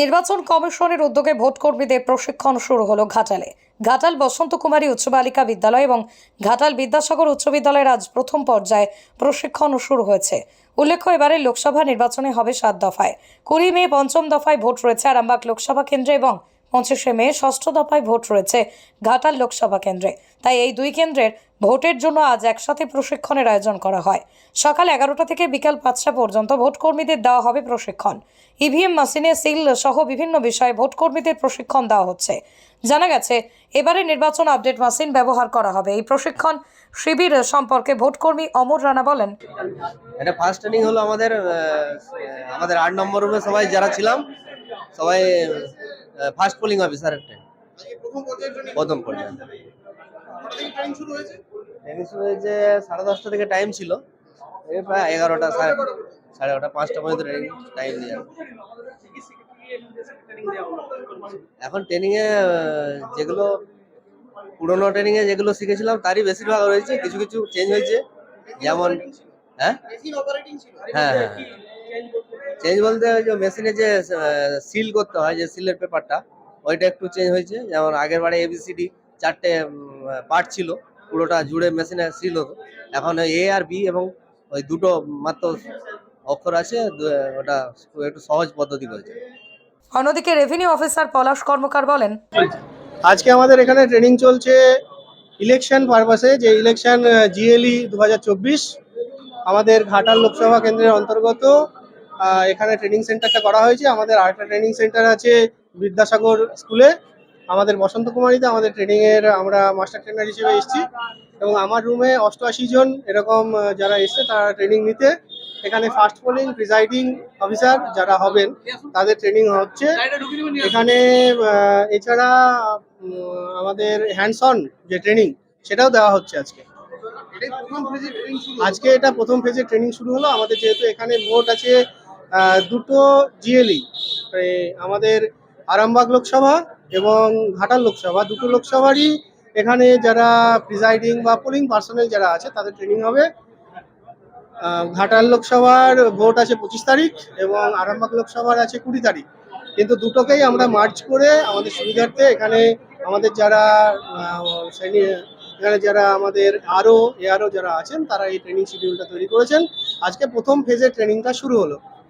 নির্বাচন কমিশনের উদ্যোগে ভোট কর্মীদের প্রশিক্ষণ শুরু হলো ঘাটালে। ঘাটাল বসন্ত কুমারী উচ্চ বালিকা বিদ্যালয় এবং ঘাটাল বিদ্যাসাগর উচ্চ বিদ্যালয়ের আজ প্রথম পর্যায়ে প্রশিক্ষণ শুরু হয়েছে। উল্লেখ্য এবারে লোকসভা নির্বাচনে হবে সাত দফায়। কুড়ি মে পঞ্চম দফায় ভোট রয়েছে আরামবাগ লোকসভা কেন্দ্রে এবং পঁচিশে মে, ষষ্ঠ দফায় ভোট রয়েছে ঘাটাল লোকসভা কেন্দ্রে। তাই এই দুই কেন্দ্রের ভোটের জন্য আজ একসাথে প্রশিক্ষণের আয়োজন করা হয়। সকাল এগারোটা থেকে বিকাল পাঁচটা পর্যন্ত ভোট কর্মীদের দেওয়া হবে প্রশিক্ষণ। ইভিএম মেশিনে সিল সহ বিভিন্ন বিষয়ে ভোট কর্মীদের প্রশিক্ষণ দেওয়া হচ্ছে। জানা গেছে, এবারে নির্বাচন আপডেট মেশিন ব্যবহার করা হবে। এই প্রশিক্ষণ শিবির সম্পর্কে ভোটকর্মী অমর রানা বলেন। এটা ফার্স্ট ট্রেনিং হলো আমাদের আমাদের আট নম্বর রুমে সবাই যারা ছিলাম, সবাই ফার্স্ট পোলিং অফিসার একটা প্রথম পর্যায়ে ট্রেনিং শুরু হয়েছে? সাড়ে দশটা থেকে টাইম ছিল। এই প্রায় এগারোটা সাড়ে সাড়ে এগারোটা পাঁচটা পর্যন্ত ট্রেনিং টাইম দিয়ে। এখন ট্রেনিং এ যেগুলো পুরোনো ট্রেনিং এ যেগুলো শিখেছিলাম তারই বেশিরভাগ রয়েছে। কিছু কিছু চেঞ্জ হয়েছে। যেমন হ্যাঁ? হ্যাঁ হ্যাঁ। চেঞ্জ বলতে ওই যে মেশিনে যে সিল করতে হয় যে সিলের পেপারটা ওইটা একটু চেঞ্জ হয়েছে। যেমন আগের বারে এবিসিডি চারটে পার্ট ছিল পুরোটা জুড়ে মেশিনে সিল হতো। এখন এ আর বি এবং ওই দুটো মাত্র অক্ষর আছে ওটা একটু সহজ পদ্ধতি করেছে অন্যদিকে রেভিনিউ অফিসার পলাশ কর্মকার বলেন আজকে আমাদের এখানে ট্রেনিং চলছে ইলেকশন পারপাসে যে ইলেকশন জিএলই দু হাজার চব্বিশ আমাদের ঘাটাল লোকসভা কেন্দ্রের অন্তর্গত এখানে ট্রেনিং সেন্টারটা করা হয়েছে। আমাদের আরেকটা ট্রেনিং সেন্টার আছে বিদ্যাসাগর স্কুলে। আমাদের বসন্ত কুমারীতে আমাদের ট্রেনিং এর আমরা মাস্টার ট্রেনার হিসেবে এসেছি। এবং আমার রুমে অষ্টআশি জন এরকম যারা এসছে তারা ট্রেনিং নিতে। এখানে ফার্স্ট পোলিং প্রিজাইডিং অফিসার যারা হবেন তাদের ট্রেনিং হচ্ছে। এখানে এছাড়া আমাদের হ্যান্ডস অন যে ট্রেনিং সেটাও দেওয়া হচ্ছে আজকে। আজকে এটা প্রথম ফেজে ট্রেনিং শুরু হলো। আমাদের যেহেতু এখানে ভোট আছে দুটো জিএলই আমাদের আরামবাগ লোকসভা এবং ঘাটাল লোকসভা, দুটো লোকসভারই এখানে যারা প্রিজাইডিং বা পোলিং পার্সোনাল যারা আছে, তাদের ট্রেনিং হবে। ঘাটাল লোকসভার ভোট আছে পঁচিশ তারিখ এবং আরামবাগ লোকসভার আছে কুড়ি তারিখ। কিন্তু দুটোকেই আমরা মার্চ করে আমাদের সুবিধার্থে এখানে আমাদের যারা এখানে যারা আমাদের আরও এআরও যারা আছেন, তারা এই ট্রেনিং শিডিউলটা তৈরি করেছেন। আজকে প্রথম ফেজের ট্রেনিংটা শুরু হলো।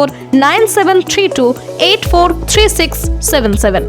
number nine seven three two eight four three six seven seven.